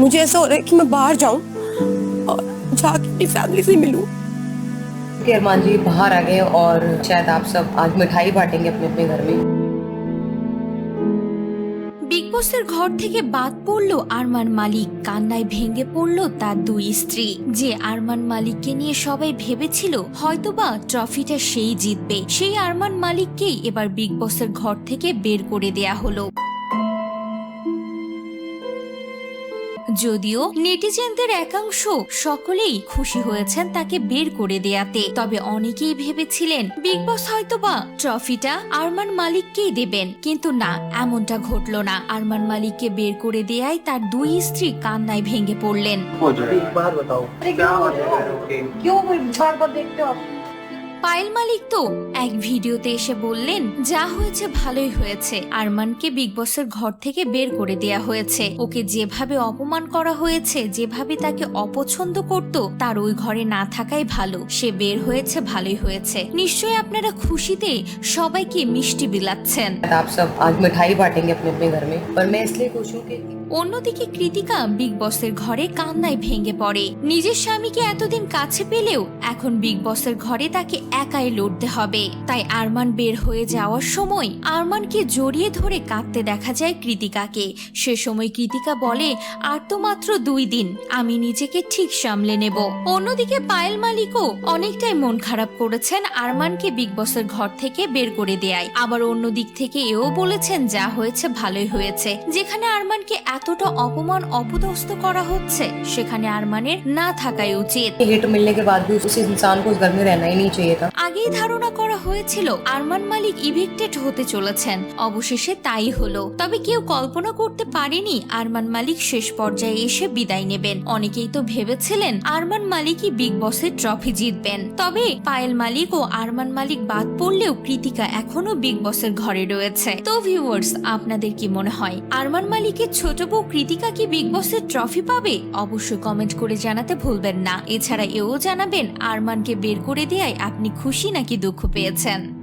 मुझे ऐसा हो रहा है कि मैं बाहर जाऊं और जाके अपनी फैमिली से मिलूं कि अरमान जी बाहर आ गए और शायद आप सब आज मिठाई बांटेंगे अपने अपने घर में বিগ বসের ঘর থেকে বাদ পড়লো আরমান মালিক কান্নায় ভেঙে পড়লো তার দুই স্ত্রী যে আরমান মালিককে নিয়ে সবাই ভেবেছিল হয়তোবা ট্রফিটা সেই জিতবে সেই আরমান মালিককেই এবার বিগ বসের ঘর থেকে বের করে দেয়া হলো যদিও নেটিজেনদের একাংশ সকলেই খুশি হয়েছেন তাকে বের করে দেয়াতে তবে অনেকেই ভেবেছিলেন বিগ বস হয়তোবা ট্রফিটা আরমান মালিককেই দেবেন। কিন্তু না এমনটা ঘটল না। আরমান মালিককে বের করে দেয়ায় তার দুই স্ত্রী কান্নায় ভেঙে পড়লেন। পায়েল মালিক তো এক ভিডিওতে এসে বললেন যা হয়েছে ভালোই হয়েছে আরমানকে বিগ বসের ঘর থেকে বের করে দেয়া হয়েছে ওকে যেভাবে অপমান করা হয়েছে যেভাবে তাকে অপছন্দ করত তার ওই ঘরে না থাকাই ভালো সে বের হয়েছে ভালোই হয়েছে নিশ্চয়ই আপনারা খুশিতে সবাইকে মিষ্টি বিলাচ্ছেন शायद आप सब आज मिठाई बांटेंगे अपने अपने घर में पर मैं इसलिए खुश हूँ कि অন্যদিকে কৃতিকা বিগ বসের ঘরে কান্নায় ভেঙে পড়ে। নিজের স্বামীকে এতদিন কাছে পেলেও এখন বিগ বসের ঘরে তাকে একাই লড়তে হবে। তাই আরমান বের হয়ে যাওয়ার সময় আরমানকে জড়িয়ে ধরে কাঁদতে দেখা যায় কৃতিকাকে। সে সময় কৃতিকা বলে, আর তো মাত্র দুই দিন, আমি নিজেকে ঠিক সামলে নেব। অন্যদিকে পায়েল মালিকও অনেকটাই মন খারাপ করেছেন আরমানকে বিগ বসের ঘর থেকে বের করে দেয় আবার অন্য দিক থেকে এও বলেছেন, যা হয়েছে ভালোই হয়েছে। যেখানে আরমানকে এতটা অপমান অপদস্থ করা হচ্ছে সেখানে আরমানের না থাকাই উচিত हिट मिलने के बाद भी उस इंसान को उस घर में रहना ही नहीं चाहिए था আগেই ধারণা করা হয়েছিল আরমান মালিক ইভিক্টেড হতে চলেছেন অবশেষে তাই হলো তবে কেউ কল্পনা করতে পারেনি আরমান মালিক শেষ পর্যায়ে এসে বিদায় নেবেন অনেকেই তো ভেবেছিলেন আরমান মালিকই বিগ বসের ট্রফি জিতবেন তবে পায়েল মালিক ও আরমান মালিক বাদ পড়লেও কৃতিকা এখনো বিগ বসের ঘরে রয়েছে তো ভিউয়ার্স আপনাদের কি মনে হয় আরমান মালিকের ছোট বউ কৃতিকা কি বিগ বসের ট্রফি পাবে? অবশ্যই কমেন্ট করে জানাতে ভুলবেন না। এছাড়া এও জানাবেন, আরমানকে বের করে দেয়ায় আপনি খুশি নাকি দুঃখ পেয়েছেন?